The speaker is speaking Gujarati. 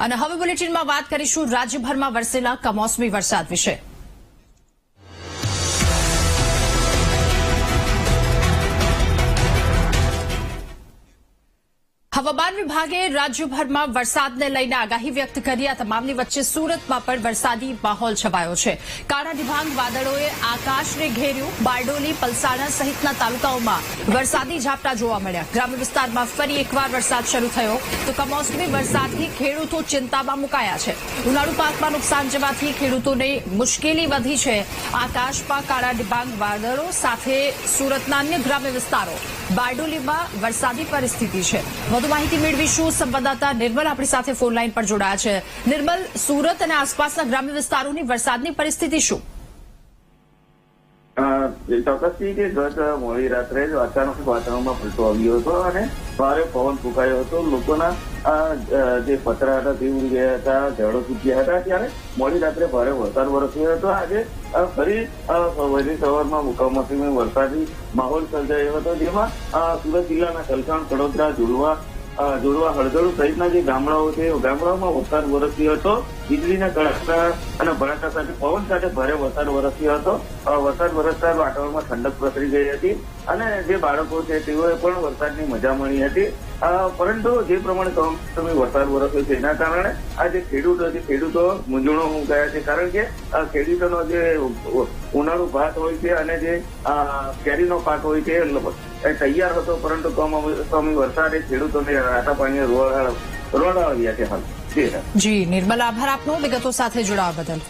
અને હવે બુલેટિનમાં વાત કરીશું રાજ્યભરમાં વરસેલા કમોસમી વરસાદ વિશે. હવામાન વિભાગે રાજ્યભરમાં વરસાદને લઈને આગાહી વ્યક્ત કરી. આ તમામની વચ્ચે સુરતમાં પણ વરસાદી માહોલ છવાયો છે. કાળા ડિભાંગ વાદળોએ આકાશને ઘેર્યું. બારડોલી, પલસાણા સહિતના તાલુકાઓમાં વરસાદી ઝાપટા જોવા મળ્યા. ગ્રામ્ય વિસ્તારમાં ફરી એકવાર વરસાદ શરૂ થયો. તો કમોસમી વરસાદથી ખેડૂતો ચિંતામાં મુકાયા છે. ઉનાળુ પાકમાં નુકસાન જવાથી ખેડૂતોને મુશ્કેલી વધી છે. આકાશમાં કાળા ડિભાંગ વાદળો સાથે સુરતના અન્ય ગ્રામ્ય વિસ્તારો. બારડોલીમાં વરસાદી પરિસ્થિતિ છે. વધુ માહિતી મેળવીશું. સંવાદદાતા નિર્મલ આપણી સાથે ફોન લાઈન પર જોડાયા છે. નિર્મલ સુરત અને આસપાસના ગ્રામ્ય વિસ્તારોની વરસાદની પરિસ્થિતિ શું? ચોક્કસથી કે ગત મોડી રાત્રે જ અચાનક વાતાવરણમાં પલટો આવ્યો હતો અને ભારે પવન ફૂંકાયો હતો. લોકોના જે પતરા હતા તે ઉડી ગયા હતા ઝાડો તૂટ્યા હતા. ત્યારે મોડી રાત્રે ભારે વરસાદ વરસ્યો હતો. આજે ફરી વહેલી સવારમાં કમોસમી વરસાદી માહોલ સર્જાયો હતો. જેમાં સુરત જિલ્લાના કલસાણ કડોદરા અ, જોડવા હળદળુ સહિતના જે ગામડાઓ છે એ ગામડાઓમાં વરસાદ વરસ્યો હતો વીજળીના કડાકા અને ભરાતા સાથે પવન સાથે ભારે વરસાદ વરસ્યો હતો. વરસાદ વરસતા વાતાવરણમાં ઠંડક પ્રસરી ગઈ હતી અને જે બાળકો છે તેઓએ પણ વરસાદની મજા મળી હતી. પરંતુ જે પ્રમાણે કમોસમી વરસાદ વરસ્યો છે એના કારણે આ જે ખેડૂતો છે, ખેડૂતો મૂંઝવણો મુકાયા છે. કારણ કે ખેડૂતોનો જે ઉનાળુ ભાત હોય છે અને જે કેરીનો પાક હોય છે એ તૈયાર હતો, પરંતુ કમોસમી વરસાદે ખેડૂતોને રાતા પાણીએ રોડ રોડાવ્યા છે હાલ. જી નિર્મલ આભાર આપનો. વિગતો સાથે જોડાવા બદલ.